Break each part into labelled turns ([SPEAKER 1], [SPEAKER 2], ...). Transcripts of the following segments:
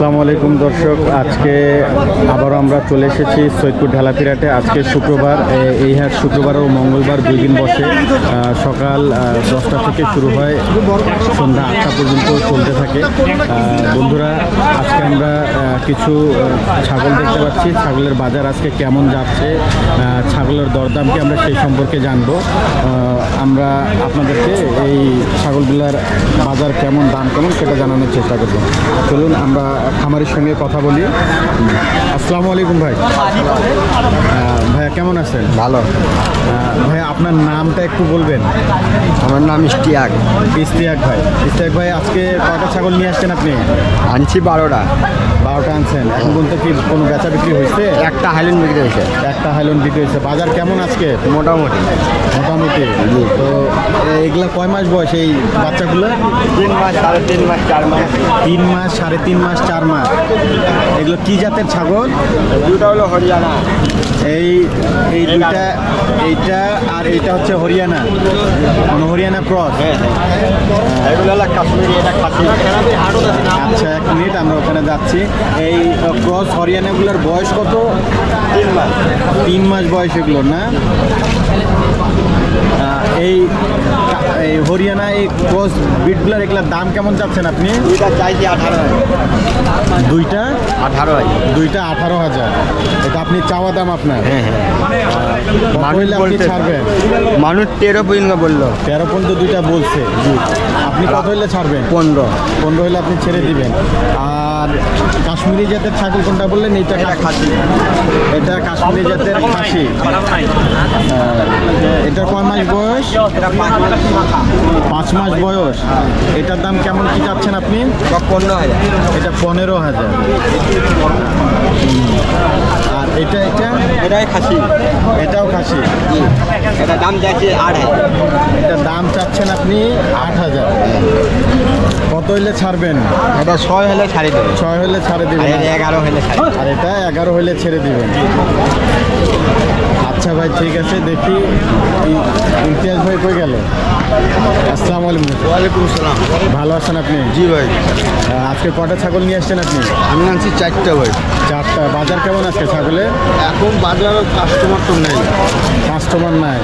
[SPEAKER 1] আসসালামু আলাইকুম দর্শক, আজকে আবারও আমরা চলে এসেছি সৈয়দপুর ঢালাপিরাটে আজকে শুক্রবার এই হাট শুক্রবার ও মঙ্গলবার দুই দিন বসে সকাল দশটা থেকে শুরু হয়, সন্ধ্যা আটটা পর্যন্ত চলতে থাকে। বন্ধুরা, আজকে আমরা কিছু ছাগল দেখতে পাচ্ছি। ছাগলের বাজার আজকে কেমন যাচ্ছে ছাগলের দরদাম কি আমরা সেই সম্পর্কে জানব। আমরা আপনাদেরকে এই ছাগলগুলার বাজার কেমন, দাম কেমন সেটা জানানোর চেষ্টা করব। চলুন, আমরা খামারের সঙ্গে কথা বলি। আসসালামু আলাইকুম ভাই। ভাইয়া কেমন আছেন?
[SPEAKER 2] ভালো।
[SPEAKER 1] ভাইয়া আপনার নামটা একটু বলবেন।
[SPEAKER 2] আমার নাম ইস্টিয়াক
[SPEAKER 1] ইস্তিয়াক ভাই। ইস্তিয়াক ভাই আজকে কয়টা ছাগল নিয়ে আসছেন আপনি?
[SPEAKER 2] আনছি বারোটা।
[SPEAKER 1] বারোটা আনছেন। এখন পর্যন্ত কি কোনো বেচা বিক্রি হয়েছে?
[SPEAKER 2] একটা হাইলেন বিক্রি হয়েছে।
[SPEAKER 1] একটা হাইলন বিক্রি হয়েছে। বাজার কেমন আজকে?
[SPEAKER 2] মোটামুটি।
[SPEAKER 1] মোটামুটি। তো এগুলা কয় মাস বয়স এই বাচ্চাগুলো?
[SPEAKER 2] তিন মাস সাড়ে তিন মাস চার মাস।
[SPEAKER 1] তিন মাস সাড়ে তিন মাস চার মাস। এগুলো কি জাতের ছাগল?
[SPEAKER 2] দুটা হলো হরিয়ানা।
[SPEAKER 1] এই এই দুইটা এইটা আর এইটা হচ্ছে হরিয়ানা। মানে হরিয়ানা ক্রস।
[SPEAKER 2] হ্যাঁ এটা খাসি
[SPEAKER 1] আচ্ছা এক মিনিট আমরা ওখানে যাচ্ছি। এই ক্রস হরিয়ানাগুলোর বয়স কত?
[SPEAKER 2] তিন মাস।
[SPEAKER 1] তিন মাস বয়স এগুলোর না? Ah. এই এই হরিয়ানা এই ক্রস বিটগুলোর এগুলোর দাম কেমন চাচ্ছেন আপনি?
[SPEAKER 2] দুইটা চাইছি আঠারো
[SPEAKER 1] দুইটা?
[SPEAKER 2] আঠারো হাজার।
[SPEAKER 1] দুইটা আঠারো হাজার। এটা আপনি চাওয়া দাম আপনার?
[SPEAKER 2] হ্যাঁ হ্যাঁ। মানুষ বলতে
[SPEAKER 1] ছাড়বেন?
[SPEAKER 2] মানুষ তেরো পর্যন্ত বলল।
[SPEAKER 1] তেরো পর্যন্ত দুইটা বলছে। আপনি কত হইলে ছাড়বেন?
[SPEAKER 2] পনেরো।
[SPEAKER 1] পনেরো হইলে আপনি ছেড়ে দিবেন। আর কাশ্মীরি জাতের ছাগল কোনটা বললেন? এইটা
[SPEAKER 2] এটা খাসি।
[SPEAKER 1] এটা কাশ্মীরি জাতের খাসি। এটা কয় মাস বয়স
[SPEAKER 2] এটা পাঁচ মাস
[SPEAKER 1] বয়স। এটার দাম কেমন কি চাচ্ছেন আপনি?
[SPEAKER 2] পনেরো হাজার।
[SPEAKER 1] এটা পনেরো হাজার। আর এটা এটা?
[SPEAKER 2] এটাই খাসি।
[SPEAKER 1] এটাও খাসি?
[SPEAKER 2] এটা দাম চাইছি আট হাজার।
[SPEAKER 1] এটার দাম চাচ্ছেন আপনি আট হাজার। কত হইলে ছাড়বেন?
[SPEAKER 2] এটা ছয় হলে ছাড়ে দেবে।
[SPEAKER 1] ছয় হলে ছাড়ে দিবেন।
[SPEAKER 2] এটা এগারো হলে
[SPEAKER 1] আর এটা এগারো হইলে ছেড়ে দিবেন। আচ্ছা ভাই ঠিক আছে দেখি। ইমতিয়াজ ভাই কই গেল? আসসালামু আলাইকুম।
[SPEAKER 2] ওয়ালাইকুম সালাম।
[SPEAKER 1] ভালো আছেন আপনি?
[SPEAKER 2] জি ভাই।
[SPEAKER 1] আজকে কটা ছাগল নিয়ে আসছেন আপনি?
[SPEAKER 2] আমি আনছি চারটা ভাই।
[SPEAKER 1] চারটা। বাজার কেমন আজকে ছাগলে
[SPEAKER 2] এখন বাজার কাস্টমার তো নেই।
[SPEAKER 1] কাস্টমার নাই?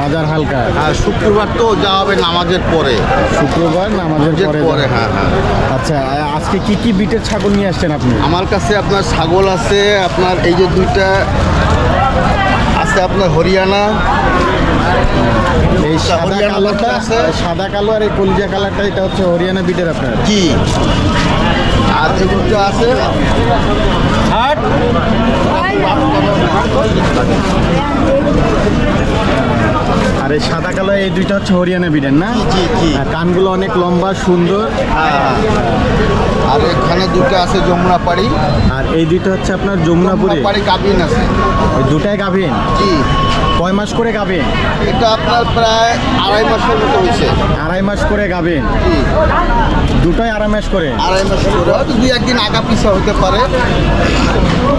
[SPEAKER 1] বাজার হালকা?
[SPEAKER 2] আর শুক্রবার তো যা হবে নামাজের পরে।
[SPEAKER 1] শুক্রবার নামাজের
[SPEAKER 2] নামাজের
[SPEAKER 1] পরে
[SPEAKER 2] পরে হ্যাঁ হ্যাঁ।
[SPEAKER 1] আচ্ছা আজকে কি কি বিটের ছাগল নিয়ে আসছেন আপনি?
[SPEAKER 2] আমার কাছে আপনার ছাগল আছে আপনার এই যে দুইটা আছে আপনার হরিয়ানা
[SPEAKER 1] এই সাদা কালোটা
[SPEAKER 2] আছে।
[SPEAKER 1] সাদা কালো আর এই কলজা কালারটা এটা হচ্ছে হরিয়ানা বিটের আপনার।
[SPEAKER 2] কি? আর এগুলো আছে?
[SPEAKER 1] আর এই সাদা কালো এই দুইটা হচ্ছে হরিয়ানা বিটের না?
[SPEAKER 2] জি, জি।
[SPEAKER 1] আর কানগুলো অনেক লম্বা সুন্দর।
[SPEAKER 2] হ্যাঁ। আর এখানে দুটো আছে যমুনা পাড়ি
[SPEAKER 1] আর এই দুইটা হচ্ছে আপনার যমুনাপুরে।
[SPEAKER 2] পাড়ি কাবিন আছে।
[SPEAKER 1] দুটাই গাভিন?
[SPEAKER 2] জি।
[SPEAKER 1] কয় মাস করে গাভিন?
[SPEAKER 2] এটা আপনার প্রায় আড়াই মাসের মতো হয়েছে।
[SPEAKER 1] আড়াই মাস করে গাভিন?
[SPEAKER 2] জি।
[SPEAKER 1] দুটাই আড়াই মাস করে?
[SPEAKER 2] আড়াই মাস করে। হয়তো দুই একদিন আগা পিছা হতে পারে।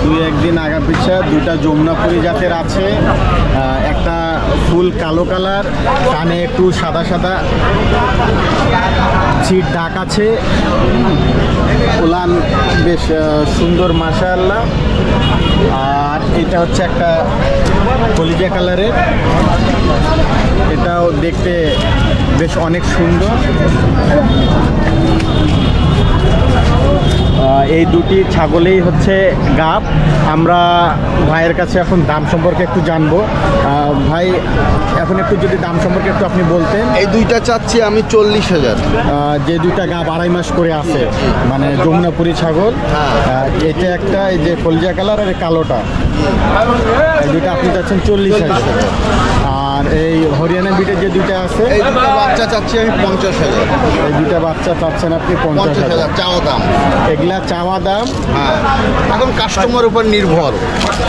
[SPEAKER 1] দুই একদিন আগা পিছা দুটা যমুনাপুরি জাতের আছে। একটা ফুল কালো কালার, কানে একটু সাদা সাদা সিট ডাক আছে। উলান বেশ সুন্দর, মাশাআল্লাহ। আর এটা হচ্ছে একটা কলিজা কালারের। এটাও দেখতে বেশ অনেক সুন্দর। এই দুটি ছাগলেই হচ্ছে গাপ। আমরা ভাইয়ের কাছে এখন দাম সম্পর্কে একটু জানব। ভাই এখন একটু যদি দাম সম্পর্কে একটু আপনি বলতেন।
[SPEAKER 2] এই দুইটা চাচ্ছি আমি চল্লিশ হাজার।
[SPEAKER 1] যে দুইটা গাব আড়াই মাস করে আছে মানে যমুনাপুরি ছাগল এটা একটা এই যে কলজা কালার আর কালোটা। এই দুইটা আপনি চাচ্ছেন চল্লিশ হাজার। আর এই হরিয়ানা বিটের যে দুইটা আছে
[SPEAKER 2] এই দুটো বাচ্চা চাচ্ছি আমি পঞ্চাশ হাজার।
[SPEAKER 1] এই দুইটা বাচ্চা চাচ্ছেন আপনি পঞ্চাশ হাজার।
[SPEAKER 2] হাজার চাও দাম।
[SPEAKER 1] এগুলা চাওয়া দাম।
[SPEAKER 2] হ্যাঁ। এখন কাস্টমার উপর নির্ভর।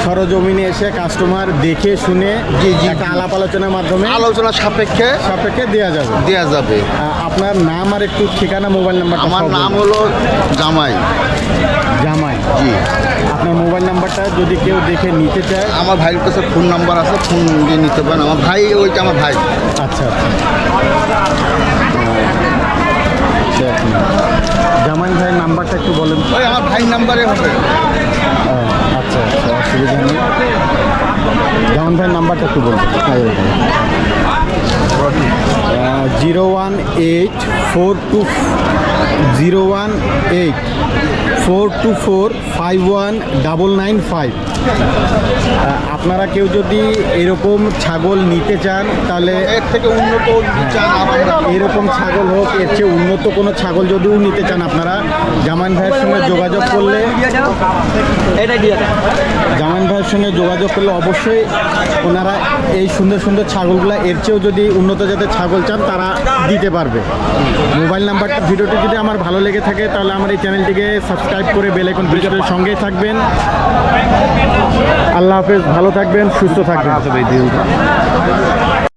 [SPEAKER 1] সরজমিনে এসে কাস্টমার দেখে শুনে
[SPEAKER 2] জি, জি,
[SPEAKER 1] একটা আলাপ আলোচনার মাধ্যমে
[SPEAKER 2] আলোচনা সাপেক্ষে
[SPEAKER 1] সাপেক্ষে দেওয়া যাবে।
[SPEAKER 2] দেওয়া যাবে।
[SPEAKER 1] আপনার নাম আর একটু ঠিকানা মোবাইল নাম্বার
[SPEAKER 2] আমার নাম হলো জামাই।
[SPEAKER 1] জামাই।
[SPEAKER 2] জি।
[SPEAKER 1] আপনার মোবাইল নাম্বারটা যদি কেউ দেখে নিতে চায়?
[SPEAKER 2] আমার ভাইয়ের কাছে ফোন নাম্বার আছে ফোন দিয়ে নিতে পারেন। আমার ভাই ওইটা আমার ভাই।
[SPEAKER 1] আচ্ছা আচ্ছা। আচ্ছা। জামান ভাইয়ের নাম্বারটা একটু বলেন।
[SPEAKER 2] ওই আমার ভাই নাম্বারে হবে।
[SPEAKER 1] আচ্ছা আচ্ছা অসুবিধা নেই। জামান ভাইয়ের নাম্বারটা একটু বলবেন zero one eight four two zero one eight four two four five one double nine five. আপনারা কেউ যদি এরকম ছাগল নিতে চান তাহলে
[SPEAKER 2] এর থেকে উন্নত
[SPEAKER 1] এরকম ছাগল হোক এর চেয়ে উন্নত কোনো ছাগল যদিও নিতে চান আপনারা জামান ভাইয়ের সঙ্গে যোগাযোগ করলে জামান ভাইয়ের সঙ্গে যোগাযোগ করলে অবশ্যই ওনারা এই সুন্দর সুন্দর ছাগলগুলো এর চেয়েও যদি উন্নত জাতের ছাগল চান তারা দিতে পারবে। মোবাইল নাম্বারটা ভিডিওটি যদি আমার ভালো লেগে থাকে তাহলে আমার এই চ্যানেলটিকে সাবস্ক্রাইব করে বেলাইকন ভিডিওর সঙ্গেই থাকবেন। আল্লাহ হাফেজ ভালো থাকবেন সুস্থ থাকবেন।